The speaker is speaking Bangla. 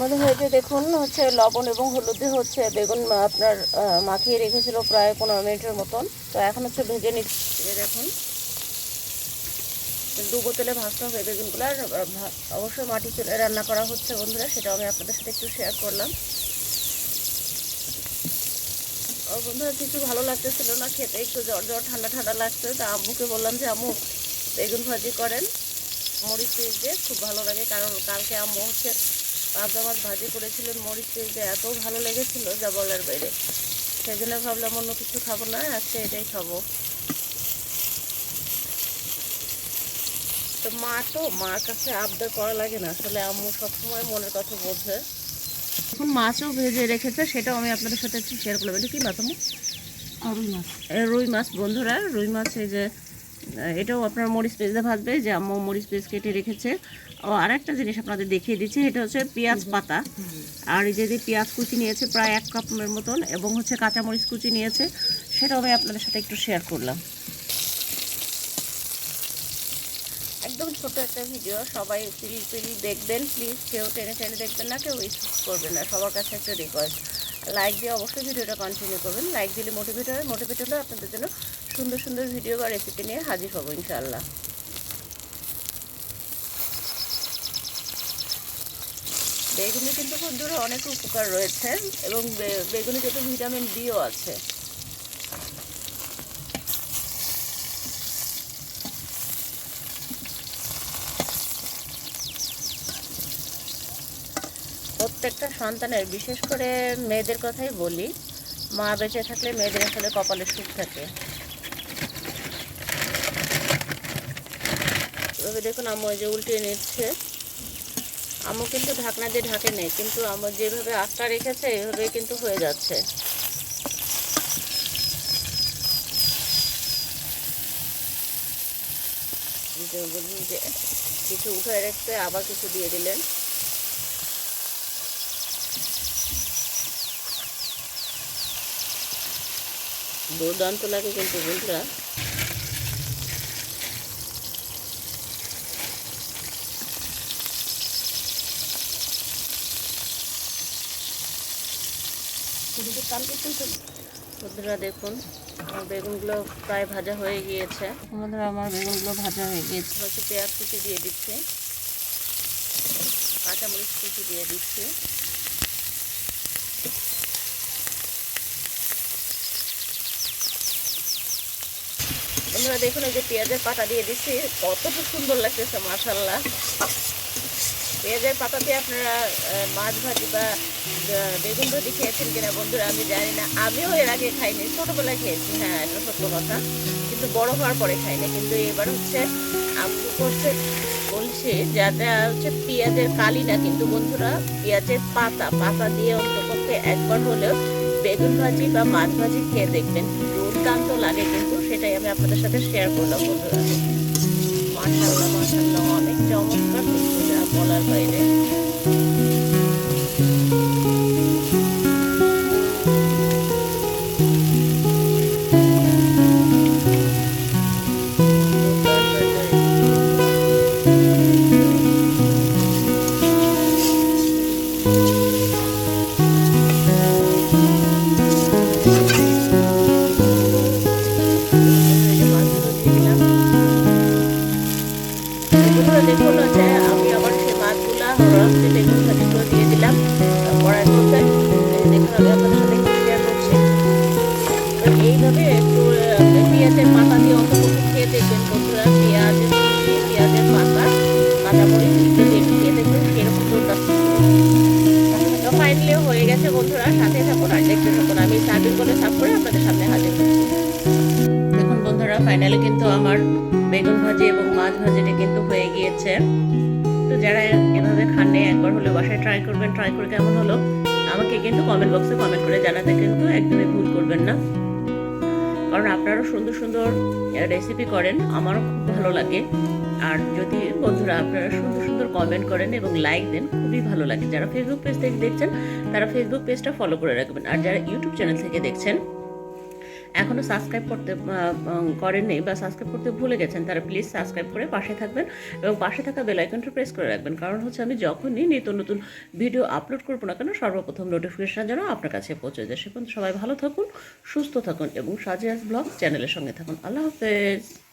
মনে হয় যে দেখুন হচ্ছে লবণ এবং হলুদে হচ্ছে বেগুন আপনার মাখিয়ে রেখেছিল প্রায় পনেরো মিনিটের মতন। তো এখন হচ্ছে ভেজে নিচ্ছি। দেখুন। দু বোতলে ভাজতে হবে বেগুনগুলো। আর অবশ্যই মাটি চুলে রান্না করা হচ্ছে বন্ধুরা, সেটাও আমি আপনাদের সাথে একটু শেয়ার করলাম। বন্ধুরা, কিছু ভালো লাগতেছিল না খেতে, একটু জ্বর জ্বর, ঠান্ডা ঠান্ডা লাগছে। তা আম্মুকে বললাম যে, আম্মু, বেগুন ভাজি করেন। মরিচ দিয়ে খুব ভালো লাগে, কারণ কালকে আম্মু হচ্ছে পাবদা মাছ ভাজি করেছিলেন মরিচ দিয়ে এত ভালো লেগেছিল যা বলার বাইরে। সেই জন্য ভাবলাম অন্য কিছু খাব না আজকে এটাই খাব। তো মা তো মার কাছে আবদার করা লাগে না আসলে আম্মু সবসময় মনের কথা বোঝে এখন মাছও ভেজে রেখেছে সেটাও আমি আপনাদের সাথে একটু শেয়ার করলাম এটা কি মাছ আম্মু? আরুই মাছ। রুই মাছ বন্ধুরা রুই মাছ এই যে এটাও আপনার মরিচ পেঁয়াজে ভাজবে, যে আম্মু মরিচ পেঁয়াজ কেটে রেখেছে। ও, আরেকটা জিনিস আপনাদের দেখিয়ে দিচ্ছি এটা হচ্ছে পেঁয়াজ পাতা। আর এই যে যে পেঁয়াজ কুচি নিয়েছে, প্রায় এক কাপের মতন, এবং হচ্ছে কাঁচামরিচ কুচি নিয়েছে, সেটাও আমি আপনাদের সাথে একটু শেয়ার করলাম। একদম ছোট একটা ভিডিও সবাই প্লিজ প্লিজ দেখবেন প্লিজ কেউ টেনে টেনে দেখবেন না, কেউ স্কিপ করবেন না, সবার কাছে একটা রিকোয়েস্ট লাইক দিয়ে অবশ্যই ভিডিওটা কন্টিনিউ করবেন লাইক দিলে মোটিভেট হয় মোটিভেট হলে আপনাদের জন্য সুন্দর সুন্দর ভিডিও বা রেসিপি নিয়ে হাজির হব ইনশাআল্লাহ। বেগুনি কিন্তু বন্ধুরা অনেক উপকার রয়েছে এবং বেগুনি কিন্তু ভিটামিন ডিও আছে। প্রত্যেকটা সন্তানের, বিশেষ করে মেয়েদের কথাই বলি, মা বেঁচে থাকলে মেয়েদের আসলে কপালে সুখ থাকে। এভাবে দেখুন এই যে উল্টিয়ে নিচ্ছে। আম্মু কিন্তু ঢাকনা দিয়ে ঢাকে নেই, কিন্তু আম্মু যেভাবে আটটা রেখেছে এভাবে কিন্তু হয়ে যাচ্ছে। বলুন যে কিছু উঠে রেখে আবার কিছু দিয়ে দিলেন। দুর্দান্ত লাগে কিন্তু বন্ধুরা বন্ধুরা দেখুন আমার বেগুনগুলো প্রায় ভাজা হয়ে গিয়েছে। বন্ধুরা আমার বেগুনগুলো ভাজা হয়ে গিয়েছে। হচ্ছে পেঁয়াজ কুচি দিয়ে দিচ্ছি। কাঁচামরিচ কুচি দিয়ে দিচ্ছি। বন্ধুরা দেখুন এই যে পেঁয়াজের পাতা দিয়ে দিচ্ছি কতটা সুন্দর লাগতেছে মাশাল্লাহ পেঁয়াজের পাতা দিয়ে আপনারা মাছ ভাজি বা বেগুন ভাজি খেয়েছেন কিনা বন্ধুরা আমি জানি না। আমিও এর আগে খাইনি, ছোটোবেলায় খেয়েছি হ্যাঁ এটা সত্য কথা। কিন্তু বড় হওয়ার পরে খাইনি, কিন্তু এবার হচ্ছে আম্মু করছে বলছে যাটা হচ্ছে পেঁয়াজের কালি না, কিন্তু বন্ধুরা পেঁয়াজের পাতা পাতা দিয়ে অন্তপক্ষে একবার হলেও বেগুন ভাজি বা মাছ ভাজি খেয়ে দেখবেন। দুর্দান্ত লাগে কিন্তু, সেটাই আমি আপনাদের সাথে শেয়ার করলাম বন্ধুরা। মাশাল্লাহ মাশাল্লাহ অনেক চমৎকার বলার বাইরে। এইভাবে একটু পেঁয়াজের পাতা দিয়ে অন্তত খেয়ে দেখবেন বন্ধুরা। পেঁয়াজের কুচি, পেঁয়াজের পাতা কাঁচামরিচ দিয়ে একটু খেয়ে দেখবেন সেরকম তো ফাইনালি হয়ে গেছে বন্ধুরা সাথে থাকুন আর দেখতে থাকুন। আমি সার্ভিং করে সার্ভ করে আপনাদের সামনে হাজির হচ্ছি। দেখুন বন্ধুরা ফাইনালি কিন্তু আমার বেগুন ভাজি এবং মাছ ভাজিটা কিন্তু হয়ে গিয়েছে। তো যারা এভাবে খাননি একবার হলে বাসায় ট্রাই করবেন ট্রাই করে কেমন হলো আমাকে কিন্তু কমেন্ট বক্সে কমেন্ট করে জানাতে কিন্তু একদমই ভুল করবেন না। কারণ আপনারাও সুন্দর সুন্দর রেসিপি করেন, আমারও খুব ভালো লাগে। আর যদি বন্ধুরা আপনারা সুন্দর সুন্দর কমেন্ট করেন এবং লাইক দেন, খুবই ভালো লাগে। যারা ফেসবুক পেজ থেকে দেখছেন, তারা ফেসবুক পেজটা ফলো করে রাখবেন। আর যারা ইউটিউব চ্যানেল থেকে দেখছেন এখনও সাবস্ক্রাইব করতে করেননি বা সাবস্ক্রাইব করতে ভুলে গেছেন, তারা প্লিজ সাবস্ক্রাইব করে পাশে থাকবেন এবং পাশে থাকা বেল আইকনটা প্রেস করে রাখবেন। কারণ হচ্ছে আমি যখনই নিত্য নতুন ভিডিও আপলোড করব না কেন, সর্বপ্রথম নোটিফিকেশান যেন আপনার কাছে পৌঁছে যায়। সে সবাই ভালো থাকুন, সুস্থ থাকুন এবং সাজিয়াস ব্লগ চ্যানেলের সঙ্গে থাকুন। আল্লাহ হাফেজ।